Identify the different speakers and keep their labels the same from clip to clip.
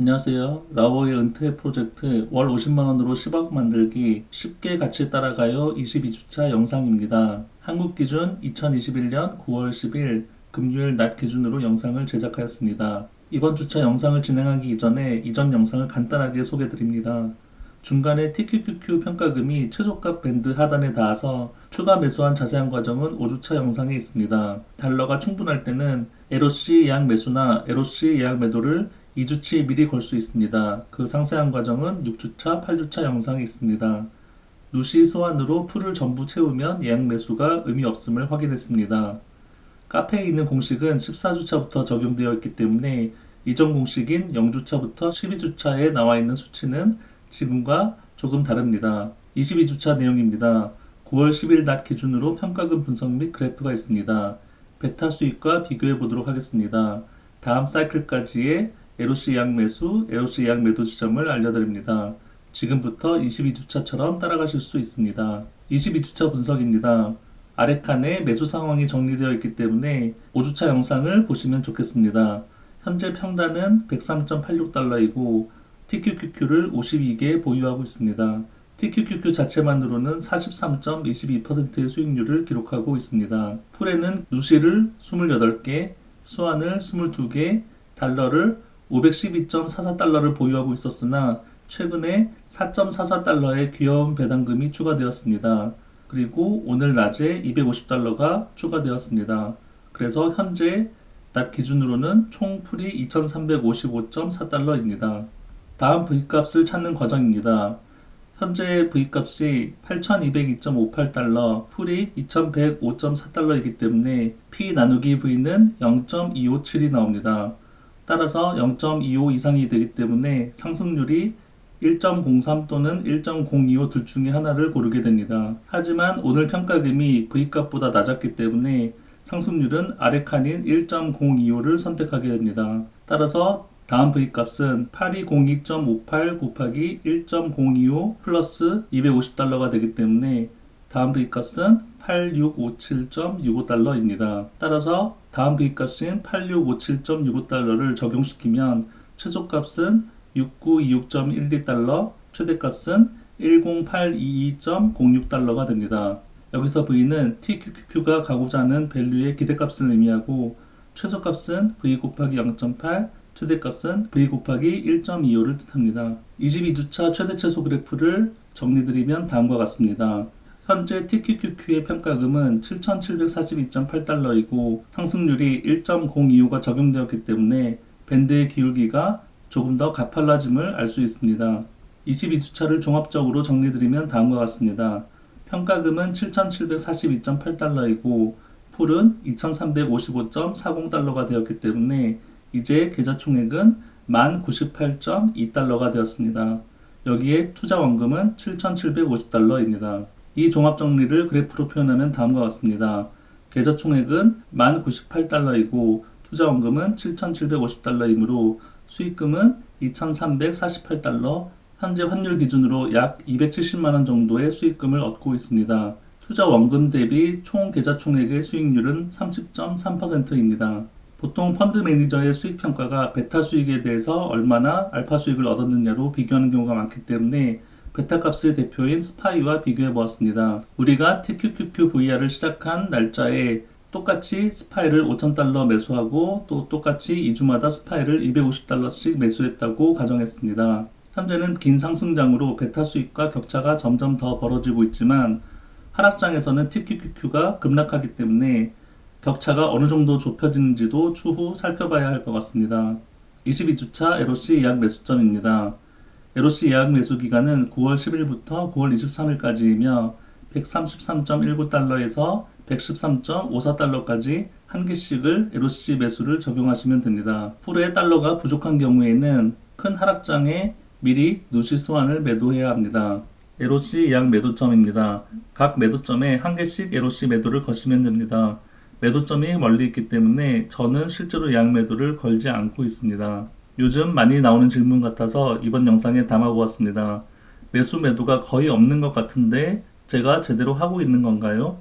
Speaker 1: 안녕하세요. 라오의 은퇴 프로젝트 월 50만원으로 10억 만들기 쉽게 같이 따라가요 22주차 영상입니다. 한국 기준 2021년 9월 10일 금요일 낮 기준으로 영상을 제작하였습니다. 이번 주차 영상을 진행하기 이전에 이전 영상을 간단하게 소개드립니다. 중간에 TQQQ 평가금이 최저값 밴드 하단에 닿아서 추가 매수한 자세한 과정은 5주차 영상에 있습니다. 달러가 충분할 때는 LOC 예약 매수나 LOC 예약 매도를 2주치 미리 걸 수 있습니다. 그 상세한 과정은 6주차, 8주차 영상에 있습니다. 누시 소환으로 풀을 전부 채우면 예약 매수가 의미 없음을 확인했습니다. 카페에 있는 공식은 14주차부터 적용되어 있기 때문에 이전 공식인 0주차부터 12주차에 나와 있는 수치는 지금과 조금 다릅니다. 22주차 내용입니다. 9월 10일 낮 기준으로 평가금 분석 및 그래프가 있습니다. 베타 수익과 비교해 보도록 하겠습니다. 다음 사이클까지의 LOC 예약 매수, LOC 예약 매도 지점을 알려드립니다. 지금부터 22주차처럼 따라가실 수 있습니다. 22주차 분석입니다. 아래 칸에 매수 상황이 정리되어 있기 때문에 5주차 영상을 보시면 좋겠습니다. 현재 평단은 103.86달러이고 TQQQ를 52개 보유하고 있습니다. TQQQ 자체만으로는 43.22%의 수익률을 기록하고 있습니다. 풀에는 누시를 28개, 수완을 22개, 달러를 512.44달러를 보유하고 있었으나 최근에 4.44달러의 귀여운 배당금이 추가되었습니다. 그리고 오늘 낮에 250달러가 추가되었습니다. 그래서 현재 낮 기준으로는 총 풀이 2355.4달러입니다. 다음 V값을 찾는 과정입니다. 현재 V값이 8202.58달러, 풀이 2105.4달러이기 때문에 P 나누기 V는 0.257이 나옵니다. 따라서 0.25 이상이 되기 때문에 상승률이 1.03 또는 1.025 둘 중에 하나를 고르게 됩니다. 하지만 오늘 평가금이 V값보다 낮았기 때문에 상승률은 아래 칸인 1.025를 선택하게 됩니다. 따라서 다음 V값은 8202.58 곱하기 1.025 플러스 250달러가 되기 때문에 다음 V값은 8657.65달러입니다. 따라서 다음 V값인 8657.65달러를 적용시키면 최저값은 6926.12달러, 최대값은 10822.06달러가 됩니다. 여기서 V는 TQQQ가 가고자 하는 밸류의 기대값을 의미하고 최저값은 V 곱하기 0.8, 최대값은 V 곱하기 1.25를 뜻합니다. 22주차 최대 최소 그래프를 정리드리면 다음과 같습니다. 현재 TQQQ의 평가금은 7,742.8달러이고 상승률이 1.025가 적용되었기 때문에 밴드의 기울기가 조금 더 가팔라짐을 알 수 있습니다. 22주차를 종합적으로 정리드리면 다음과 같습니다. 평가금은 7,742.8달러이고 풀은 2,355.40달러가 되었기 때문에 이제 계좌 총액은 1098.2달러가 되었습니다. 여기에 투자 원금은 7,750달러입니다. 이 종합 정리를 그래프로 표현하면 다음과 같습니다. 계좌 총액은 1098달러이고 투자 원금은 7,750달러이므로 수익금은 2,348달러, 현재 환율 기준으로 약 270만원 정도의 수익금을 얻고 있습니다. 투자 원금 대비 총 계좌 총액의 수익률은 30.3%입니다. 보통 펀드 매니저의 수익 평가가 베타 수익에 대해서 얼마나 알파 수익을 얻었느냐로 비교하는 경우가 많기 때문에 베타 값의 대표인 스파이와 비교해 보았습니다. 우리가 TQQQVR을 시작한 날짜에 똑같이 스파이를 5,000달러 매수하고 또 똑같이 2주마다 스파이를 250달러씩 매수했다고 가정했습니다. 현재는 긴 상승장으로 베타 수익과 격차가 점점 더 벌어지고 있지만 하락장에서는 TQQQ가 급락하기 때문에 격차가 어느 정도 좁혀지는지도 추후 살펴봐야 할 것 같습니다. 22주차 LOC 예약 매수점입니다. LOC 예약 매수 기간은 9월 10일부터 9월 23일까지이며 133.19달러에서 113.54달러까지 한 개씩을 LOC 매수를 적용하시면 됩니다. 풀에 달러가 부족한 경우에는 큰 하락장에 미리 누시 소환을 매도해야 합니다. LOC 예약 매도점입니다. 각 매도점에 한 개씩 LOC 매도를 거시면 됩니다. 매도점이 멀리 있기 때문에 저는 실제로 예약 매도를 걸지 않고 있습니다. 요즘 많이 나오는 질문 같아서 이번 영상에 담아보았습니다. 매수 매도가 거의 없는 것 같은데 제가 제대로 하고 있는 건가요?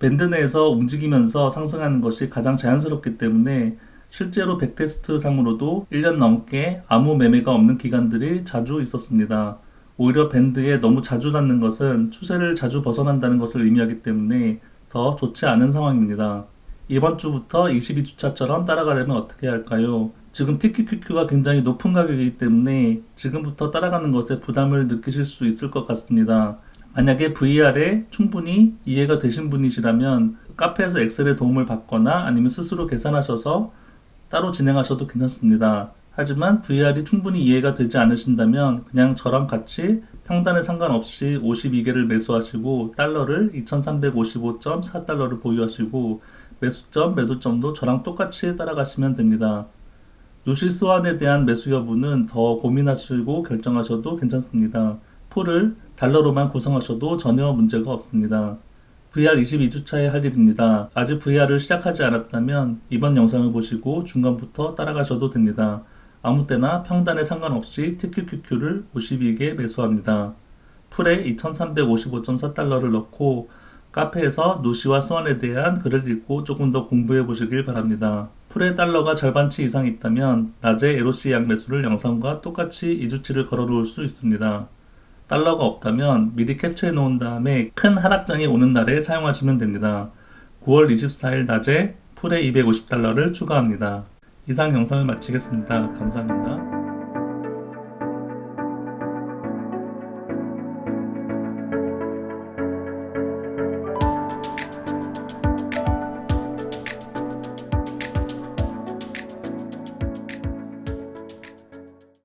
Speaker 1: 밴드 내에서 움직이면서 상승하는 것이 가장 자연스럽기 때문에 실제로 백테스트 상으로도 1년 넘게 아무 매매가 없는 기간들이 자주 있었습니다. 오히려 밴드에 너무 자주 닿는 것은 추세를 자주 벗어난다는 것을 의미하기 때문에 더 좋지 않은 상황입니다. 이번 주부터 22주차처럼 따라가려면 어떻게 할까요? 지금 TQQQ가 굉장히 높은 가격이기 때문에 지금부터 따라가는 것에 부담을 느끼실 수 있을 것 같습니다. 만약에 VR에 충분히 이해가 되신 분이시라면 카페에서 엑셀의 도움을 받거나 아니면 스스로 계산하셔서 따로 진행하셔도 괜찮습니다. 하지만 VR이 충분히 이해가 되지 않으신다면 그냥 저랑 같이 평단에 상관없이 52개를 매수하시고 달러를 2355.4달러를 보유하시고 매수점, 매도점도 저랑 똑같이 따라가시면 됩니다. 누시 스완에 대한 매수 여부는 더 고민하시고 결정하셔도 괜찮습니다. 풀을 달러로만 구성하셔도 전혀 문제가 없습니다. VR 22주차에 할 일입니다. 아직 VR을 시작하지 않았다면 이번 영상을 보시고 중간부터 따라가셔도 됩니다. 아무 때나 평단에 상관없이 TQQQ를 52개 매수합니다. 풀에 2355.4달러를 넣고 카페에서 노시와 스완에 대한 글을 읽고 조금 더 공부해 보시길 바랍니다. 풀의 달러가 절반치 이상 있다면 낮에 LOC 양매수를 영상과 똑같이 2주치를 걸어 놓을 수 있습니다. 달러가 없다면 미리 캡처해 놓은 다음에 큰 하락장이 오는 날에 사용하시면 됩니다. 9월 24일 낮에 풀에 250달러를 추가합니다. 이상 영상을 마치겠습니다. 감사합니다.